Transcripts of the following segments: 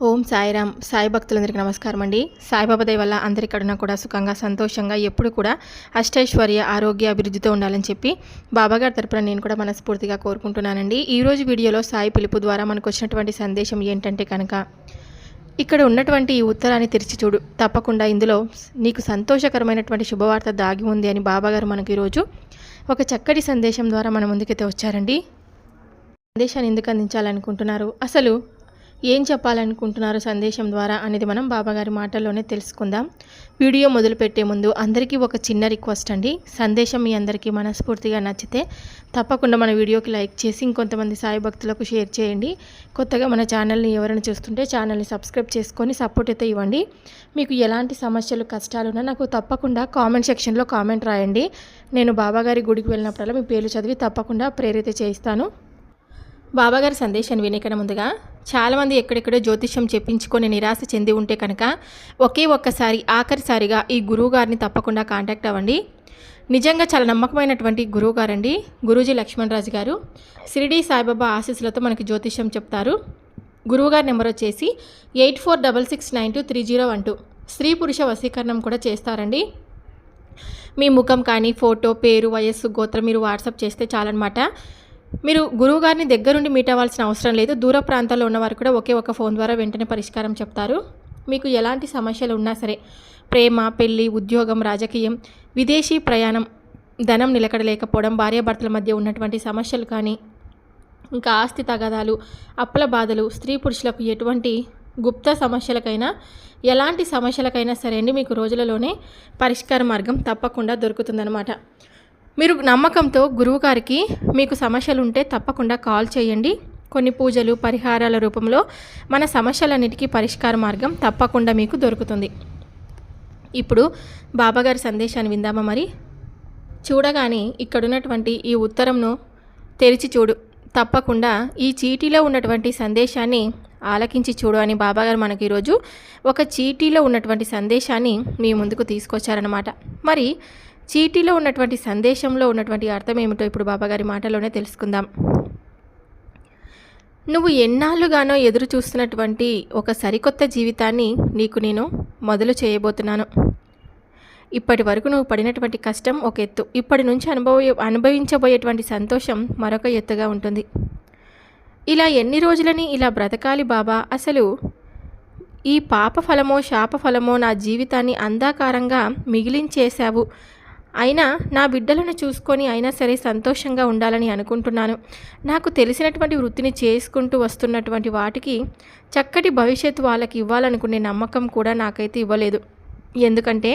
ఓం సాయిరామ్. సాయి భక్తులందరికీ నమస్కారం అండి. సాయిబాబా దయ వల్ల అందరి కూడా సుఖంగా సంతోషంగా ఎప్పుడు కూడా అష్టైశ్వర్య ఆరోగ్య అభివృద్ధితో ఉండాలని చెప్పి బాబాగారి తరపున నేను కూడా మనస్ఫూర్తిగా కోరుకుంటున్నానండి. ఈరోజు వీడియోలో సాయి పిలుపు ద్వారా మనకు వచ్చినటువంటి సందేశం ఏంటంటే కనుక ఇక్కడ ఉన్నటువంటి ఈ ఉత్తరాన్ని తెరిచి చూడు. తప్పకుండా ఇందులో నీకు సంతోషకరమైనటువంటి శుభవార్త దాగి ఉంది అని బాబాగారు మనకు ఈరోజు ఒక చక్కటి సందేశం ద్వారా మన ముందుకైతే వచ్చారండి. సందేశాన్ని ఎందుకు అందించాలనుకుంటున్నారు? అసలు ఏం చెప్పాలనుకుంటున్నారు సందేశం ద్వారా అనేది మనం బాబాగారి మాటల్లోనే తెలుసుకుందాం. వీడియో మొదలుపెట్టే ముందు అందరికీ ఒక చిన్న రిక్వెస్ట్ అండి. సందేశం మీ అందరికీ మనస్ఫూర్తిగా నచ్చితే తప్పకుండా మన వీడియోకి లైక్ చేసి ఇంకొంతమంది సాయి భక్తులకు షేర్ చేయండి. కొత్తగా మన ఛానల్ని ఎవరైనా చూస్తుంటే ఛానల్ని సబ్స్క్రైబ్ చేసుకొని సపోర్ట్ అయితే ఇవ్వండి. మీకు ఎలాంటి సమస్యలు కష్టాలున్నా నాకు తప్పకుండా కామెంట్ సెక్షన్లో కామెంట్ రాయండి. నేను బాబాగారి గుడికి వెళ్ళినప్పుడల్లా మీ పేర్లు చదివి తప్పకుండా ప్రేరిత చేయిస్తాను. బాబాగారి సందేశాన్ని వినేకన ముందుగా చాలామంది ఎక్కడెక్కడో జ్యోతిష్యం చెప్పించుకొని నిరాశ చెంది ఉంటే కనుక ఒకే ఒక్కసారి ఆఖరిసారిగా ఈ గురువు గారిని తప్పకుండా కాంటాక్ట్ అవ్వండి. నిజంగా చాలా నమ్మకమైనటువంటి గురువు గారండి గురూజీ లక్ష్మణరాజు గారు. సిరిడి సాయిబాబా ఆశీస్సులతో మనకి జ్యోతిష్యం చెప్తారు. గురువుగారి నెంబర్ వచ్చేసి eight four double six nine two three zero one two. స్త్రీ పురుష వశీకరణం కూడా చేస్తారండి. మీ ముఖం కానీ ఫోటో పేరు వయస్సు గోత్రం మీరు వాట్సాప్ చేస్తే చాలన్నమాట. మీరు గురువుగారిని దగ్గరుండి మీట్ అవ్వాల్సిన అవసరం లేదు. దూర ప్రాంతాల్లో ఉన్నవారు కూడా ఒకే ఒక ఫోన్ ద్వారా వెంటనే పరిష్కారం చెప్తారు. మీకు ఎలాంటి సమస్యలు ఉన్నా సరే ప్రేమ పెళ్ళి ఉద్యోగం రాజకీయం విదేశీ ప్రయాణం ధనం నిలకడలేకపోవడం భార్యాభర్తల మధ్య ఉన్నటువంటి సమస్యలు కానీ ఇంకా ఆస్తి తగాదాలు అప్పుల బాధలు స్త్రీ పురుషులకు ఎటువంటి గుప్త సమస్యలకైనా ఎలాంటి సమస్యలకైనా సరే అండి మీకు రోజులలోనే పరిష్కార మార్గం తప్పకుండా దొరుకుతుందన్నమాట. మీరు నమ్మకంతో గురువుగారికి మీకు సమస్యలు ఉంటే తప్పకుండా కాల్ చేయండి. కొన్ని పూజలు పరిహారాల రూపంలో మన సమస్యలన్నిటికీ పరిష్కార మార్గం తప్పకుండా మీకు దొరుకుతుంది. ఇప్పుడు బాబాగారి సందేశాన్ని విందామా మరి? చూడగానే ఇక్కడున్నటువంటి ఈ ఉత్తరంను తెరిచి చూడు. తప్పకుండా ఈ చీటీలో ఉన్నటువంటి సందేశాన్ని ఆలకించి చూడు అని బాబాగారు మనకి ఈరోజు ఒక చీటీలో ఉన్నటువంటి సందేశాన్ని మీ ముందుకు తీసుకొచ్చారనమాట మరి చీటీలో ఉన్నటువంటి సందేశంలో ఉన్నటువంటి అర్థం ఏమిటో ఇప్పుడు బాబాగారి మాటలోనే తెలుసుకుందాం. నువ్వు ఎన్నాళ్ళుగానో ఎదురు చూస్తున్నటువంటి ఒక సరికొత్త జీవితాన్ని నీకు నేను మొదలు చేయబోతున్నాను. ఇప్పటి వరకు నువ్వు పడినటువంటి కష్టం ఒక ఎత్తు. ఇప్పటి నుంచి అనుభవ అనుభవించబోయేటువంటి సంతోషం మరొక ఎత్తుగా ఉంటుంది. ఇలా ఎన్ని రోజులని ఇలా బ్రతకాలి బాబా? అసలు ఈ పాప ఫలమో శాప ఫలమో నా జీవితాన్ని అంధాకారంగా మిగిలించేశావు. అయినా నా బిడ్డలను చూసుకొని అయినా సరే సంతోషంగా ఉండాలని అనుకుంటున్నాను. నాకు తెలిసినటువంటి వృత్తిని చేసుకుంటూ వస్తున్నటువంటి వాటికి చక్కటి భవిష్యత్తు వాళ్ళకి ఇవ్వాలనుకునే నమ్మకం కూడా నాకైతే ఇవ్వలేదు. ఎందుకంటే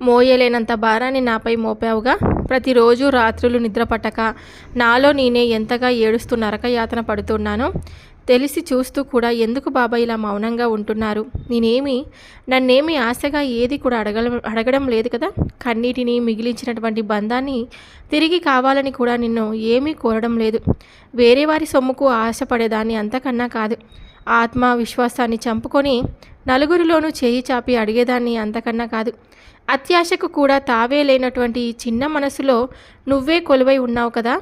మోయలేనంత భారాన్ని నాపై మోపావుగా ప్రతిరోజు రాత్రులు నిద్రపట్టక నాలో నేనే ఎంతగా ఏడుస్తూ నరక యాతన పడుతున్నానో తెలిసి చూస్తూ కూడా ఎందుకు బాబా ఇలా మౌనంగా ఉంటున్నారు? నేనేమి నన్నేమి ఆశగా ఏది కూడా అడగ అడగడం లేదు కదా? కన్నీటిని మిగిలించినటువంటి బంధాన్ని తిరిగి కావాలని కూడా నిన్ను ఏమీ కోరడం లేదు. వేరే వారి సొమ్ముకు ఆశపడేదాన్ని అంతకన్నా కాదు. ఆత్మవిశ్వాసాన్ని చంపుకొని నలుగురిలోనూ చేయి చాపి అడిగేదాన్ని అంతకన్నా కాదు. అత్యాశకు కూడా తావే లేనటువంటి ఈ చిన్న మనసులో నువ్వే కొలువై ఉన్నావు కదా?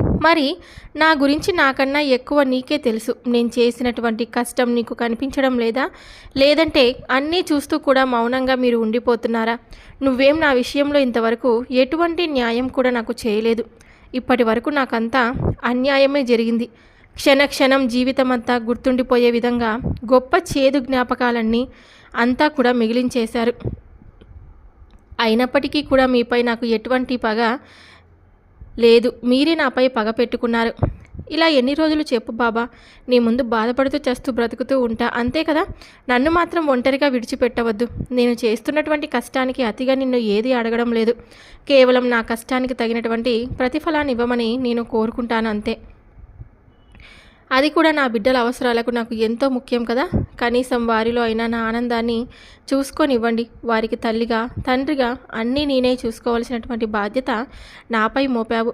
మరి నా గురించి నాకన్నా ఎక్కువ నీకే తెలుసు. నేను చేసినటువంటి కష్టం నీకు కనిపించడం లేదా? లేదంటే అన్నీ చూస్తూ కూడా మౌనంగా మీరు ఉండిపోతున్నారా? నువ్వేం నా విషయంలో ఇంతవరకు ఎటువంటి న్యాయం కూడా నాకు చేయలేదు. ఇప్పటి వరకు నాకంతా అన్యాయమే జరిగింది. క్షణక్షణం జీవితం అంతా గుర్తుండిపోయే విధంగా గొప్ప చేదు జ్ఞాపకాలన్నీ అంతా కూడా మిగిలించేశారు. అయినప్పటికీ కూడా మీపై నాకు ఎటువంటి పగ లేదు మీరే నాపై పగ పెట్టుకున్నారు. ఇలా ఎన్ని రోజులు చెప్పు బాబా నీ ముందు బాధపడుతూ చేస్తూ బ్రతుకుతూ ఉంటా అంతే కదా? నన్ను మాత్రం ఒంటరిగా విడిచిపెట్టవద్దు. నేను చేస్తున్నటువంటి కష్టానికి అతిగా నిన్ను ఏది అడగడం లేదు. కేవలం నా కష్టానికి తగినటువంటి ప్రతిఫలాన్ని ఇవ్వమని నేను కోరుకుంటాను అంతే. అది కూడా నా బిడ్డల అవసరాలకు నాకు ఎంతో ముఖ్యం కదా. కనీసం వారిలో అయినా నా ఆనందాన్ని చూసుకొని ఇవ్వండి వారికి తల్లిగా తండ్రిగా అన్నీ నేనే చూసుకోవాల్సినటువంటి బాధ్యత నాపై మోపావు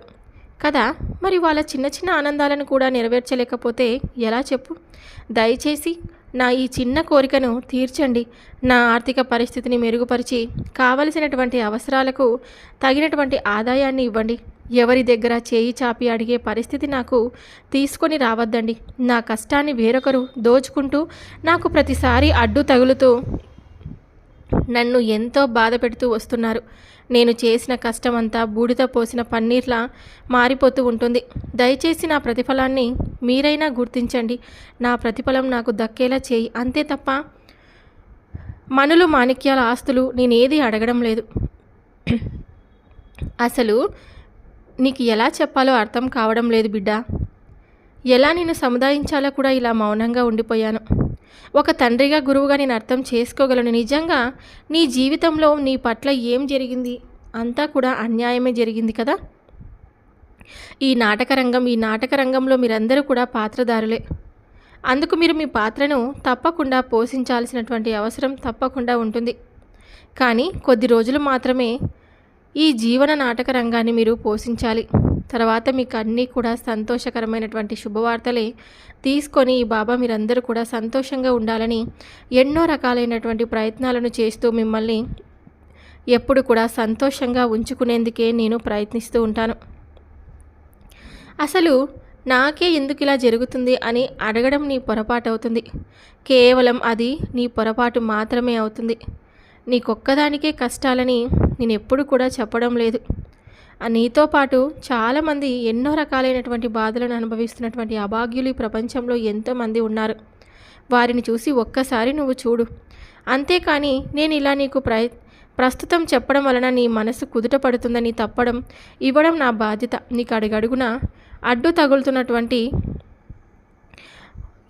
కదా. మరి వాళ్ళ చిన్న చిన్న ఆనందాలను కూడా నెరవేర్చలేకపోతే ఎలా చెప్పు? దయచేసి నా ఈ చిన్న కోరికను తీర్చండి. నా ఆర్థిక పరిస్థితిని మెరుగుపరిచి కావలసినటువంటి అవసరాలకు తగినటువంటి ఆదాయాన్ని ఇవ్వండి. ఎవరి దగ్గర చేయి చాపి అడిగే పరిస్థితి నాకు తీసుకొని రావద్దండి. నా కష్టాన్ని వేరొకరు దోచుకుంటూ నాకు ప్రతిసారి అడ్డు తగులుతూ నన్ను ఎంతో బాధ పెడుతూ వస్తున్నారు. నేను చేసిన కష్టమంతా బూడిద పోసిన పన్నీర్లా మారిపోతూ ఉంటుంది. దయచేసి నా ప్రతిఫలాన్ని మీరైనా గుర్తించండి. నా ప్రతిఫలం నాకు దక్కేలా చేయి. అంతే తప్ప మనులు మాణిక్యాల ఆస్తులు నేనేది అడగడం లేదు. అసలు నీకు ఎలా చెప్పాలో అర్థం కావడం లేదు బిడ్డ. ఎలా నేను సముదాయించాలో కూడా ఇలా మౌనంగా ఉండిపోయాను. ఒక తండ్రిగా గురువుగా నేను అర్థం చేసుకోగలను. నిజంగా నీ జీవితంలో నీ పట్ల ఏం జరిగింది? అంతా కూడా అన్యాయమే జరిగింది కదా? ఈ నాటకరంగం ఈ నాటకరంగంలో మీరందరూ కూడా పాత్రదారులే అందుకు మీరు మీ పాత్రను తప్పకుండా పోషించాల్సినటువంటి అవసరం తప్పకుండా ఉంటుంది. కానీ కొద్ది రోజులు మాత్రమే ఈ జీవన నాటక రంగాన్ని మీరు పోషించాలి. తర్వాత మీకు అన్నీ కూడా సంతోషకరమైనటువంటి శుభవార్తలే తీసుకొని ఈ బాబా మీరందరూ కూడా సంతోషంగా ఉండాలని ఎన్నో రకాలైనటువంటి ప్రయత్నాలను చేస్తూ మిమ్మల్ని ఎప్పుడు కూడా సంతోషంగా ఉంచుకునేందుకే నేను ప్రయత్నిస్తూ ఉంటాను. అసలు నాకే ఎందుకు ఇలా జరుగుతుంది అని అడగడం నీ పొరపాటు అవుతుంది. కేవలం అది నీ పొరపాటు మాత్రమే అవుతుంది. నీకొక్కదానికే కష్టాలని నేను ఎప్పుడు కూడా చెప్పడం లేదు. నీతో పాటు చాలామంది ఎన్నో రకాలైనటువంటి బాధలను అనుభవిస్తున్నటువంటి అభాగ్యులు ఈ ప్రపంచంలో ఎంతోమంది ఉన్నారు. వారిని చూసి ఒక్కసారి నువ్వు చూడు. అంతేకాని నేను ఇలా నీకు ప్రయ ప్రస్తుతం చెప్పడం వలన నీ మనసు కుదుట పడుతుందని తప్పడం ఇవ్వడం నా బాధ్యత. నీకు అడుగడుగున అడ్డు తగులుతున్నటువంటి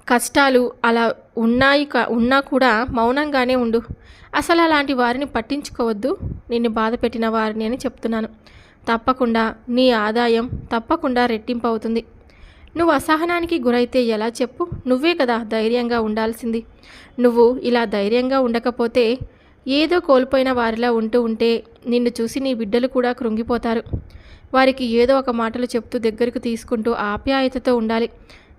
కష్టాలు అలా ఉన్నాయి ఉన్నా కూడా మౌనంగానే ఉండు. అసలు అలాంటి వారిని పట్టించుకోవద్దు. నిన్ను బాధ పెట్టిన వారిని అని చెప్తున్నాను. తప్పకుండా నీ ఆదాయం తప్పకుండా రెట్టింపు అవుతుంది. నువ్వు అసహనానికి గురైతే ఎలా చెప్పు? నువ్వే కదా ధైర్యంగా ఉండాల్సింది. నువ్వు ఇలా ధైర్యంగా ఉండకపోతే ఏదో కోల్పోయిన వారిలా ఉంటూ ఉంటే నిన్ను చూసి నీ బిడ్డలు కూడా కృంగిపోతారు. వారికి ఏదో ఒక మాటలు చెప్తూ దగ్గరకు తీసుకుంటూ ఆప్యాయతతో ఉండాలి.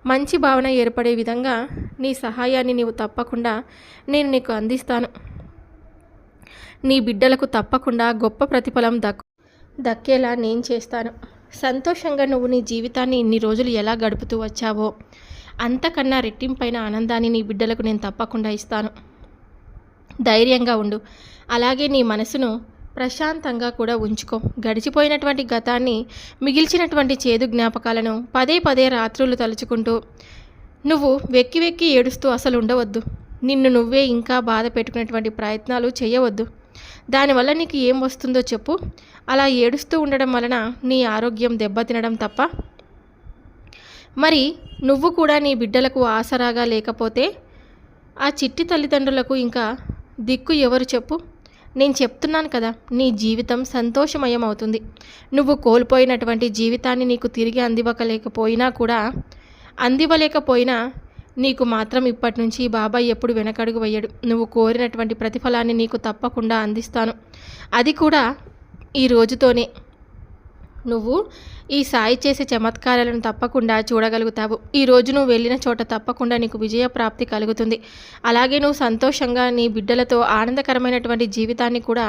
మంచి భావన ఏర్పడే విధంగా నీ సహాయాన్ని నీవు తప్పకుండా నేను నీకు అందిస్తాను. నీ బిడ్డలకు తప్పకుండా గొప్ప ప్రతిఫలం దక్కు దక్కేలా నేను చేస్తాను. సంతోషంగా నువ్వు నీ జీవితాన్ని ఇన్ని రోజులు ఎలా గడుపుతూ వచ్చావో అంతకన్నా రెట్టింపైన ఆనందాన్ని నీ బిడ్డలకు నేను తప్పకుండా ఇస్తాను. ధైర్యంగా ఉండు. అలాగే నీ మనసును ప్రశాంతంగా కూడా ఉంచుకో. గడిచిపోయినటువంటి గతాన్ని మిగిల్చినటువంటి చేదు జ్ఞాపకాలను పదే పదే రాత్రులు తలుచుకుంటూ నువ్వు వెక్కి వెక్కి ఏడుస్తూ అసలు ఉండవద్దు. నిన్ను నువ్వే ఇంకా బాధ పెట్టుకునేటువంటి ప్రయత్నాలు చేయవద్దు. దానివల్ల నీకు ఏం వస్తుందో చెప్పు. అలా ఏడుస్తూ ఉండడం వలన నీ ఆరోగ్యం దెబ్బతినడం తప్ప. మరి నువ్వు కూడా నీ బిడ్డలకు ఆసరాగా లేకపోతే ఆ చిట్టి తల్లిదండ్రులకు ఇంకా దిక్కు ఎవరు చెప్పు? నేను చెప్తున్నాను కదా నీ జీవితం సంతోషమయం అవుతుంది నువ్వు కోల్పోయినటువంటి జీవితాన్ని నీకు తిరిగి అందివ్వకలేకపోయినా కూడా అందివ్వలేకపోయినా నీకు మాత్రం ఇప్పటి నుంచి బాబాయ్ ఎప్పుడు వెనకడుగు వేయడు. నువ్వు కోరినటువంటి ప్రతిఫలాన్ని నీకు తప్పకుండా అందిస్తాను. అది కూడా ఈ రోజుతోనే. నువ్వు ఈ సాయి చేసే చమత్కారాలను తప్పకుండా చూడగలుగుతావు. ఈ రోజు నువ్వు వెళ్ళిన చోట తప్పకుండా నీకు విజయ ప్రాప్తి కలుగుతుంది. అలాగే నువ్వు సంతోషంగా నీ బిడ్డలతో ఆనందకరమైనటువంటి జీవితాన్ని కూడా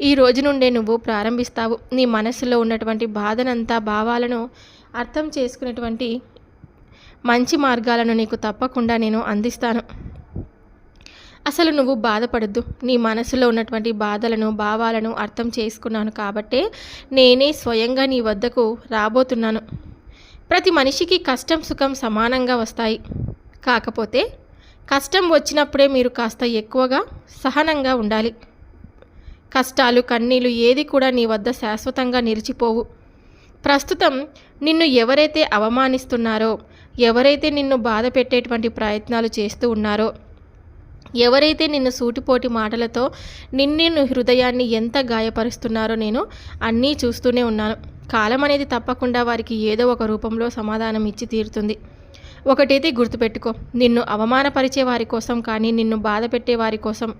ఈ రోజు నుండే నువ్వు ప్రారంభిస్తావు. నీ మనసులో ఉన్నటువంటి బాధనంతా భావాలను అర్థం చేసుకునేటువంటి మంచి మార్గాలను నీకు తప్పకుండా నేను అందిస్తాను. అసలు నువ్వు బాధపడద్దు. నీ మనసులో ఉన్నటువంటి బాధలను భావాలను అర్థం చేసుకున్నాను కాబట్టే నేనే స్వయంగా నీ వద్దకు రాబోతున్నాను. ప్రతి మనిషికి కష్టం సుఖం సమానంగా వస్తాయి. కాకపోతే కష్టం వచ్చినప్పుడే మీరు కాస్త ఎక్కువగా సహనంగా ఉండాలి. కష్టాలు కన్నీళ్ళు ఏది కూడా నీ వద్ద శాశ్వతంగా నిలిచిపోవు. ప్రస్తుతం నిన్ను ఎవరైతే అవమానిస్తున్నారో ఎవరైతే నిన్ను బాధ పెట్టేటువంటి ప్రయత్నాలు చేస్తూ ఉన్నారో ఎవరైతే నిన్ను సూటిపోటి మాటలతో నిన్ను హృదయాన్ని ఎంత గాయపరుస్తున్నారో నేను అన్నీ చూస్తూనే ఉన్నాను. కాలం అనేది తప్పకుండా వారికి ఏదో ఒక రూపంలో సమాధానం ఇచ్చి తీరుతుంది. ఒకటైతే గుర్తుపెట్టుకో నిన్ను అవమానపరిచే వారి కోసం కానీ నిన్ను బాధ పెట్టే వారి కోసం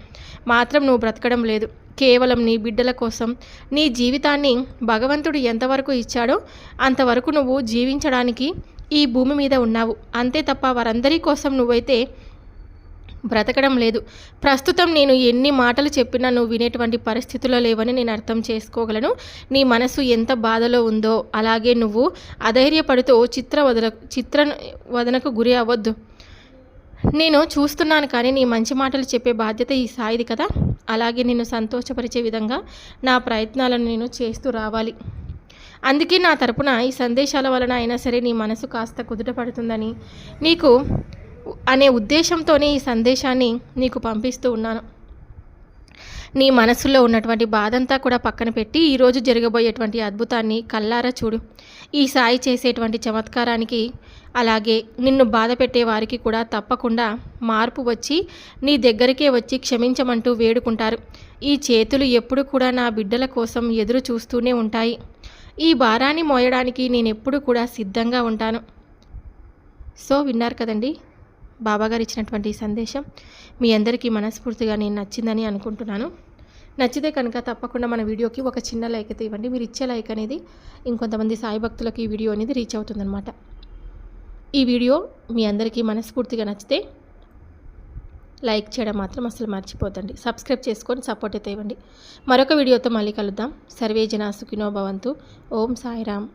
మాత్రం నువ్వు బ్రతకడం లేదు. కేవలం నీ బిడ్డల కోసం నీ జీవితాన్ని భగవంతుడు ఎంతవరకు ఇచ్చాడో అంతవరకు నువ్వు జీవించడానికి ఈ భూమి మీద ఉన్నావు. అంతే తప్ప వారందరి కోసం నువ్వైతే బ్రతకడం లేదు. ప్రస్తుతం నేను ఎన్ని మాటలు చెప్పినా నువ్వు వినేటువంటి పరిస్థితుల్లో లేవని నేను అర్థం చేసుకోగలను. నీ మనసు ఎంత బాధలో ఉందో అలాగే నువ్వు అధైర్యపడుతూ చిత్ర వదల చిత్ర వదనకు గురి అవ్వద్దు. నేను చూస్తున్నాను కానీ నీ మంచి మాటలు చెప్పే బాధ్యత ఈ సాయిది కదా. అలాగే నిన్ను సంతోషపరిచే విధంగా నా ప్రయత్నాలను నేను చేస్తూ రావాలి. అందుకే నా తరపున ఈ సందేశాల వలన అయినా సరే నీ మనసు కాస్త కుదుట పడుతుందని నీకు అనే ఉద్దేశంతోనే ఈ సందేశాన్ని నీకు పంపిస్తూ ఉన్నాను. నీ మనసులో ఉన్నటువంటి బాధంతా కూడా పక్కన పెట్టి ఈరోజు జరగబోయేటువంటి అద్భుతాన్ని కల్లారా చూడు. ఈ సాయి చేసేటువంటి చమత్కారానికి అలాగే నిన్ను బాధ పెట్టే వారికి కూడా తప్పకుండా మార్పు వచ్చి నీ దగ్గరికే వచ్చి క్షమించమంటూ వేడుకుంటారు. ఈ చేతులు ఎప్పుడు కూడా నా బిడ్డల కోసం ఎదురు చూస్తూనే ఉంటాయి. ఈ భారాన్ని మోయడానికి నేను ఎప్పుడు కూడా సిద్ధంగా ఉంటాను. సో విన్నారు కదండి? బాబాగారు ఇచ్చినటువంటి ఈ సందేశం మీ అందరికీ మనస్ఫూర్తిగా నేను నచ్చిందని అనుకుంటున్నాను. నచ్చితే కనుక తప్పకుండా మన వీడియోకి ఒక చిన్న లైక్ అయితే ఇవ్వండి. మీరు ఇచ్చే లైక్ అనేది ఇంకొంతమంది సాయి భక్తులకు ఈ వీడియో అనేది రీచ్ అవుతుందన్నమాట. ఈ వీడియో మీ అందరికీ మనస్ఫూర్తిగా నచ్చితే లైక్ చేయడం మాత్రం అసలు మర్చిపోతండి సబ్స్క్రైబ్ చేసుకొని సపోర్ట్ అయితే ఇవ్వండి. మరొక వీడియోతో మళ్ళీ కలుద్దాం. సర్వే జనా సుఖినో భవంతు. ఓం సాయిరామ్.